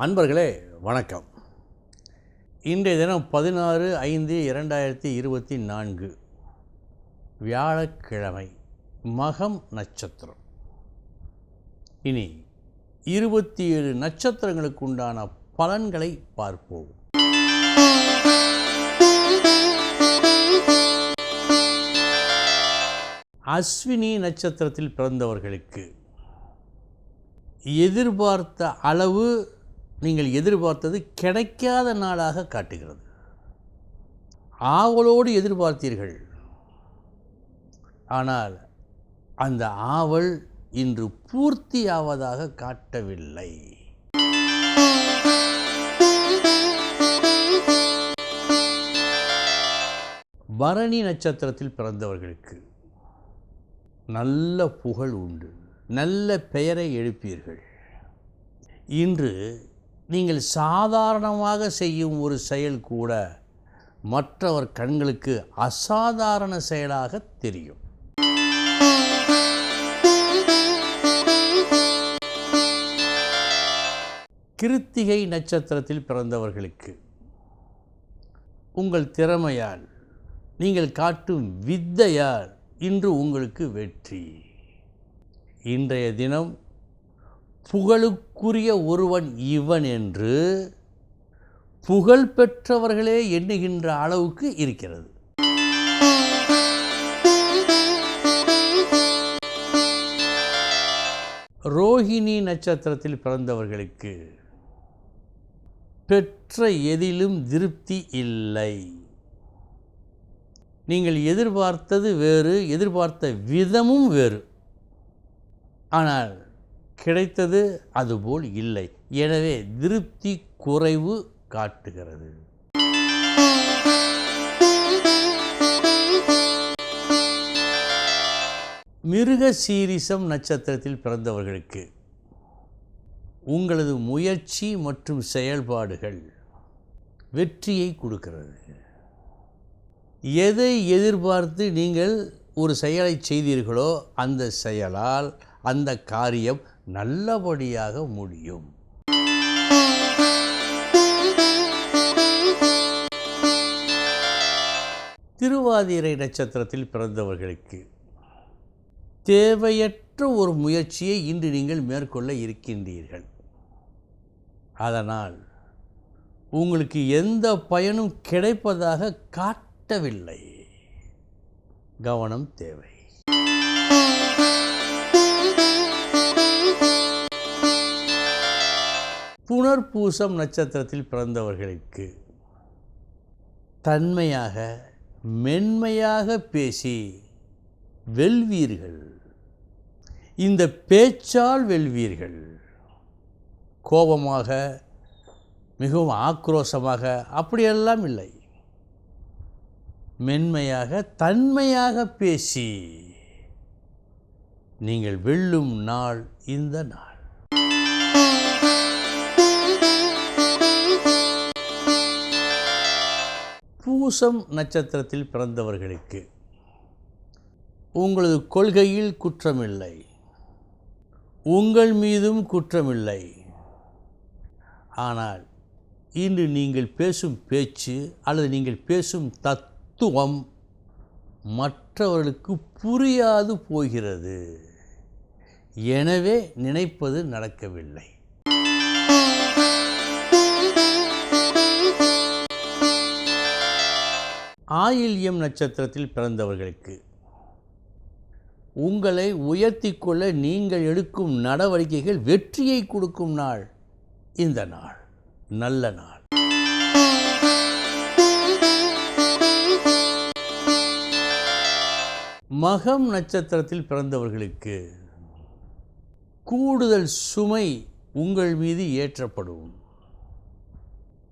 அன்பர்களே வணக்கம். இன்றைய தினம் பதினாறு ஐந்து இரண்டாயிரத்தி இருபத்தி நான்கு. வியாழக்கிழமை மகம் நட்சத்திரம். இனி இருபத்தி ஏழு நட்சத்திரங்களுக்கு உண்டான பலன்களை பார்ப்போம். அஸ்வினி நட்சத்திரத்தில் பிறந்தவர்களுக்கு எதிர்பார்த்த அளவு நீங்கள் எதிர்பார்த்தது கிடைக்காத நாளாக காட்டுகிறது. ஆவலோடு எதிர்பார்த்தீர்கள். ஆனால் அந்த ஆவல் இன்று பூர்த்தியாவதாக காட்டவில்லை. பரணி நட்சத்திரத்தில் பிறந்தவர்களுக்கு நல்ல புகழ் உண்டு. நல்ல பெயரை எழுப்பீர்கள். இன்று நீங்கள் சாதாரணமாக செய்யும் ஒரு செயல் கூட மற்றவர் கண்களுக்கு அசாதாரண செயலாக தெரியும். கிருத்திகை நட்சத்திரத்தில் பிறந்தவர்களுக்கு உங்கள் திறமையால் நீங்கள் காட்டும் வித்தையால் இன்று உங்களுக்கு வெற்றி. இன்றைய தினம் புகழுக்குரிய ஒருவன் இவன் என்று புகழ் பெற்றவர்களே எண்ணுகின்ற அளவுக்கு இருக்கிறது. ரோஹிணி நட்சத்திரத்தில் பிறந்தவர்களுக்கு பெற்ற எதிலும் திருப்தி இல்லை. நீங்கள் எதிர்பார்த்தது வேறு எதிர்பார்த்த விதமும் வேறு. ஆனால் கிடைத்தது அதுபோல் இல்லை. எனவே திருப்தி குறைவு காட்டுகிறது. மிருக சீரிசம் நட்சத்திரத்தில் பிறந்தவர்களுக்கு உங்களது முயற்சி மற்றும் செயல்பாடுகள் வெற்றியை கொடுக்கிறது. எதை எதிர்பார்த்து நீங்கள் ஒரு செயலை செய்தீர்களோ அந்த செயலால் அந்த காரியம் நல்லபடியாக முடியும். திருவாதிரை நட்சத்திரத்தில் பிறந்தவர்களுக்கு தேவையற்ற ஒரு முயற்சியை இன்று நீங்கள் மேற்கொள்ள இருக்கின்றீர்கள். அதனால் உங்களுக்கு எந்த பயனும் கிடைப்பதாக காட்டவில்லை. கவனம் தேவை. புனர்பூசம் நட்சத்திரத்தில் பிறந்தவர்களுக்கு தன்மையாக மென்மையாக பேசி வெல்வீர்கள். இந்த பேச்சால் வெல்வீர்கள். கோபமாக மிகவும் ஆக்ரோஷமாக அப்படியெல்லாம் இல்லை. மென்மையாக தன்மையாக பேசி நீங்கள் வெல்லும் நாள் இந்த நாள். பூசம் நட்சத்திரத்தில் பிறந்தவர்களுக்கு உங்களது கொள்கையில் குற்றமில்லை. உங்கள் மீதும் குற்றமில்லை. ஆனால் இன்று நீங்கள் பேசும் பேச்சு அல்லது நீங்கள் பேசும் தத்துவம் மற்றவர்களுக்கு புரியாது போகிறது. எனவே நினைப்பது நடக்கவில்லை. ஆயில்யம் நட்சத்திரத்தில் பிறந்தவர்களுக்கு உங்களை உயர்த்தி கொள்ள நீங்கள் எடுக்கும் நடவடிக்கைகள் வெற்றியை கொடுக்கும் நாள். இந்த நாள் நல்ல நாள். மகம் நட்சத்திரத்தில் பிறந்தவர்களுக்கு கூடுதல் சுமை உங்கள் மீது ஏற்றப்படும்.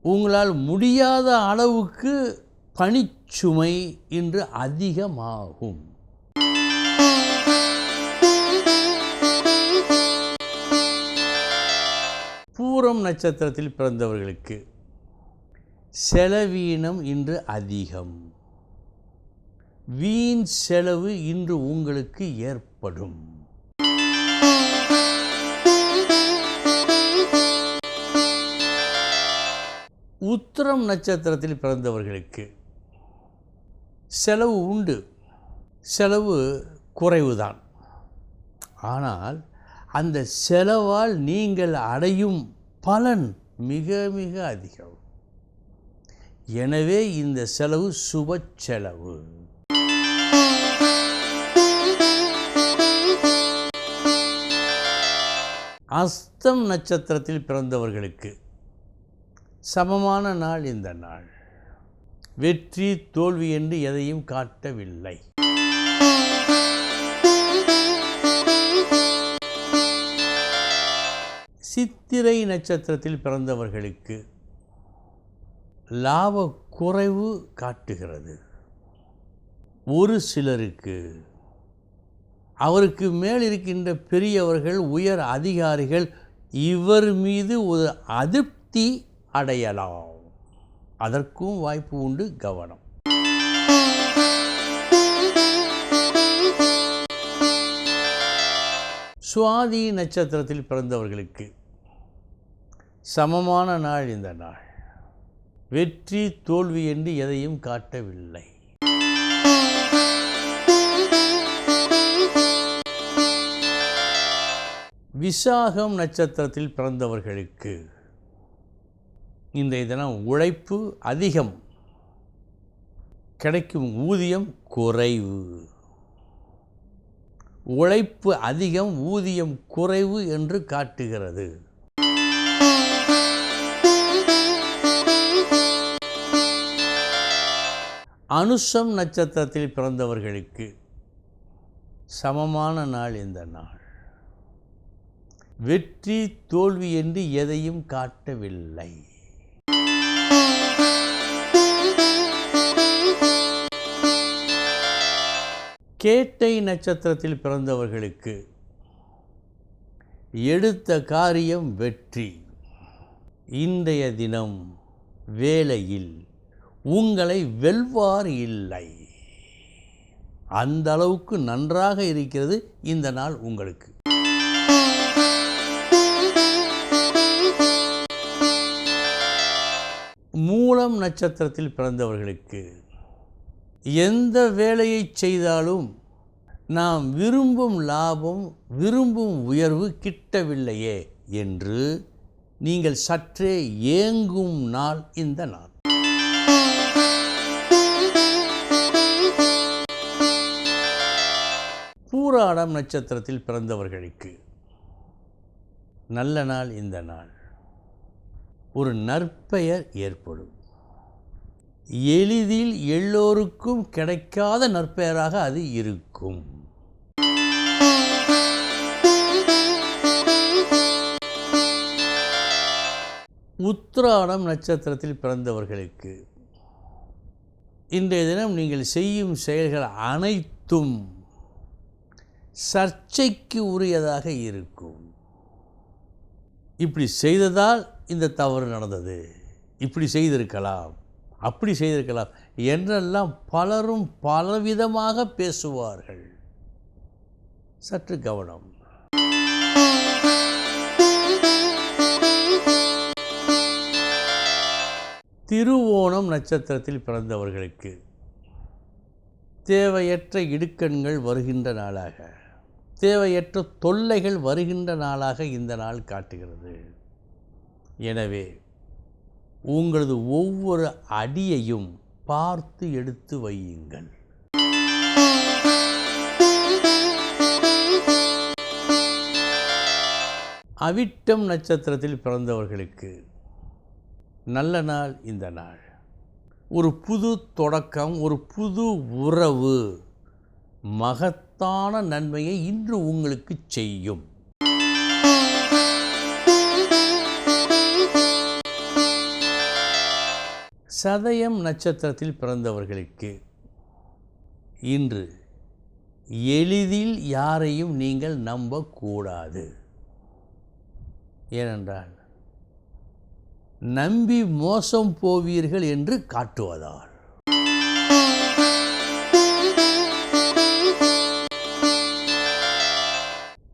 உங்களால் முடியாத அளவுக்கு பணிச்சுமை இன்று அதிகமாகும். பூரம் நட்சத்திரத்தில் பிறந்தவர்களுக்கு செலவீனம் இன்று அதிகம். வீண் செலவு இன்று உங்களுக்கு ஏற்படும். உத்திரம் நட்சத்திரத்தில் பிறந்தவர்களுக்கு செலவு உண்டு. செலவு குறைவு தான் ஆனால் அந்த செலவால் நீங்கள் அடையும் பலன் மிக மிக அதிகம். எனவே இந்த செலவு சுப செலவு. அஸ்தம் நட்சத்திரத்தில் பிறந்தவர்களுக்கு சமமான நாள் இந்த நாள். வெற்றி தோல்வி என்று எதையும் காட்டவில்லை. சித்திரை நட்சத்திரத்தில் பிறந்தவர்களுக்கு லாப குறைவு காட்டுகிறது. ஒரு சிலருக்கு அவருக்கு மேல் இருக்கின்ற பெரியவர்கள் உயர் அதிகாரிகள் இவர் மீது ஒரு அதிருப்தி அடையலாம். அதற்கும் வாய்ப்பு உண்டு கவனம். சுவாதி நட்சத்திரத்தில் பிறந்தவர்களுக்கு சமமான நாள் இந்த நாள். வெற்றி தோல்வி என்று எதையும் காட்டவில்லை. விசாகம் நட்சத்திரத்தில் பிறந்தவர்களுக்கு இன்றைய தினம் உழைப்பு அதிகம். கிடைக்கும் ஊதியம் குறைவு. உழைப்பு அதிகம் ஊதியம் குறைவு என்று காட்டுகிறது. அனுஷம் நட்சத்திரத்தில் பிறந்தவர்களுக்கு சமமான நாள் இந்த நாள். வெற்றி தோல்வி என்று எதையும் காட்டவில்லை. கேட்டை நட்சத்திரத்தில் பிறந்தவர்களுக்கு எடுத்த காரியம் வெற்றி. இன்றைய தினம் வேலையில் உங்களை வெல்வார் இல்லை. அந்த அளவுக்கு நன்றாக இருக்கிறது இந்த நாள் உங்களுக்கு. மூலம் நட்சத்திரத்தில் பிறந்தவர்களுக்கு எந்த வேலையை செய்தாலும் நாம் விரும்பும் லாபம் விரும்பும் உயர்வு கிட்டவில்லையே என்று நீங்கள் சற்றே ஏங்கும் நாள் இந்த நாள். பூராடம் நட்சத்திரத்தில் பிறந்தவர்களுக்கு நல்ல நாள் இந்த நாள். ஒரு நற்பெயர் ஏற்படும். எளிதில் எல்லோருக்கும் கிடைக்காத நற்பெயராக அது இருக்கும். உத்திராடம் நட்சத்திரத்தில் பிறந்தவர்களுக்கு இன்றைய தினம் நீங்கள் செய்யும் செயல்கள் அனைத்தும் சர்ச்சைக்கு உரியதாக இருக்கும். இப்படி செய்ததால் இந்த தவறு நடந்தது. இப்படி செய்திருக்கலாம். அப்படி செய்திருக்கலாம் என்றெல்லாம் பலரும் பலவிதமாக பேசுவார்கள். சற்று கவனம். திருவோணம் நட்சத்திரத்தில் பிறந்தவர்களுக்கு தேவையற்ற இடுக்கண்கள் வருகின்ற நாளாக தேவையற்ற தொல்லைகள் வருகின்ற நாளாக இந்த நாள் காட்டுகிறது. எனவே உங்களது ஒவ்வொரு அடியையும் பார்த்து எடுத்து வையுங்கள். அவிட்டம் நட்சத்திரத்தில் பிறந்தவர்களுக்கு நல்ல நாள் இந்த நாள். ஒரு புது தொடக்கம் ஒரு புது உறவு மகத்தான நன்மையை இன்று உங்களுக்கு செய்யும். சதயம் நட்சத்திரத்தில் பிறந்தவர்களுக்கு இன்று எளிதில் யாரையும் நீங்கள் நம்பக்கூடாது. ஏனென்றால் நம்பி மோசம் போவீர்கள் என்று காட்டுவதால்.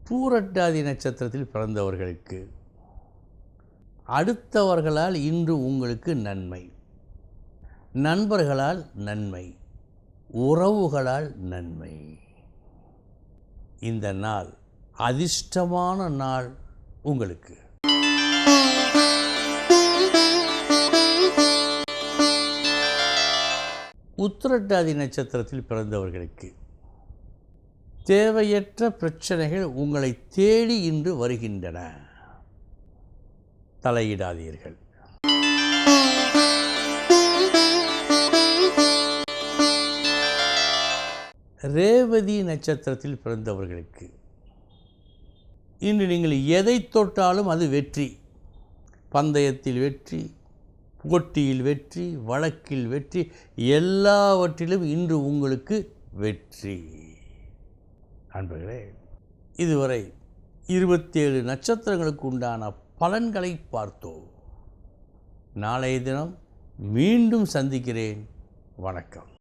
பூரட்டாதி நட்சத்திரத்தில் பிறந்தவர்களுக்கு அடுத்தவர்களால் இன்று உங்களுக்கு நன்மை. நண்பர்களால் நன்மை உறவுகளால் நன்மை. இந்த நாள் அதிர்ஷ்டமான நாள் உங்களுக்கு. உத்திரட்டாதி நட்சத்திரத்தில் பிறந்தவர்களுக்கு தேவையற்ற பிரச்சனைகள் உங்களை தேடி இன்று வருகின்றன. தலையிடாதீர்கள். ரேவதி நட்சத்திரத்தில் பிறந்தவர்களுக்கு. இன்று நீங்கள் எதை தொட்டாலும் அது வெற்றி. பந்தயத்தில் வெற்றி போட்டியில் வெற்றி வழக்கில் வெற்றி எல்லாவற்றிலும் இன்று உங்களுக்கு வெற்றி. நண்பர்களே இதுவரை இருபத்தேழு நட்சத்திரங்களுக்கு உண்டான பலன்களை பார்த்தோம். நாளைய தினம் மீண்டும் சந்திக்கிறேன். வணக்கம்.